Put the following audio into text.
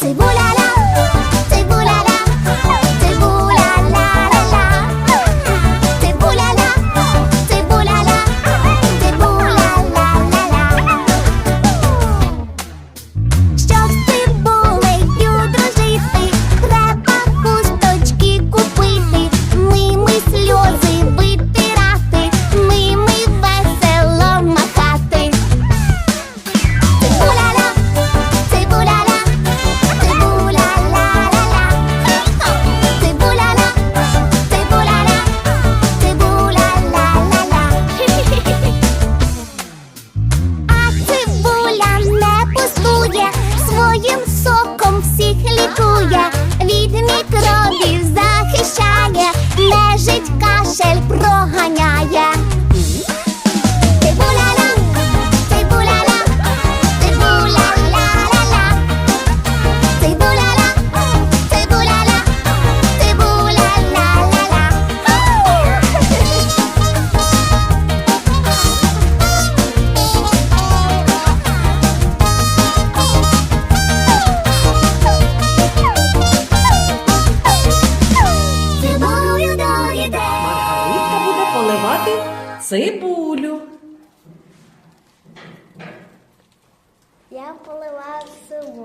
c'est beau біжить кашель проганяє. Поливати цибулю. Я поливаю цибулю.